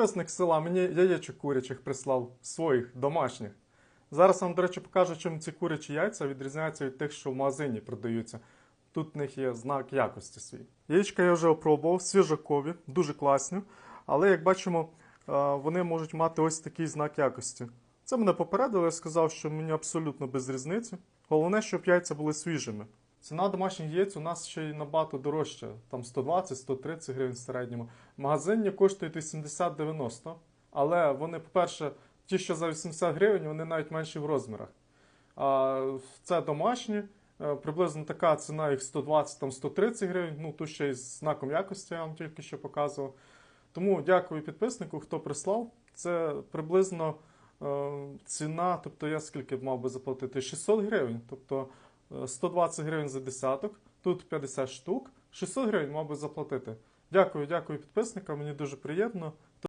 Підписник села мені яєчок курячих прислав своїх домашніх. Зараз вам, до речі, покажу, чим ці курячі яйця відрізняються від тих, що в магазині продаються. Тут в них є знак якості свій. Яєчка я вже опробував, свіжакові, дуже класні. Але як бачимо, е, вони можуть мати ось такий знак якості. Це мене попередили, я сказав, що мені абсолютно без різниці. Головне, щоб яйця були свіжими. Ціна домашніх яєць у нас ще й набагато дорожча, там 120-130 гривень в середньому. В магазині коштують 80-90, але вони, по-перше, ті, що за 80 гривень, вони навіть менші в розмірах. А це домашні, е, приблизно така ціна їх 120-130 гривень. Ну, тут ще й з знаком якості я вам тільки що показував. Тому дякую підписнику, хто прислав. Це приблизно е, ціна, тобто я скільки б мав би заплатити? 600 гривень. Тобто 120 гривень за десяток, тут 50 штук, 600 гривень мав би заплатити. Дякую, дякую підписникам, мені дуже приємно.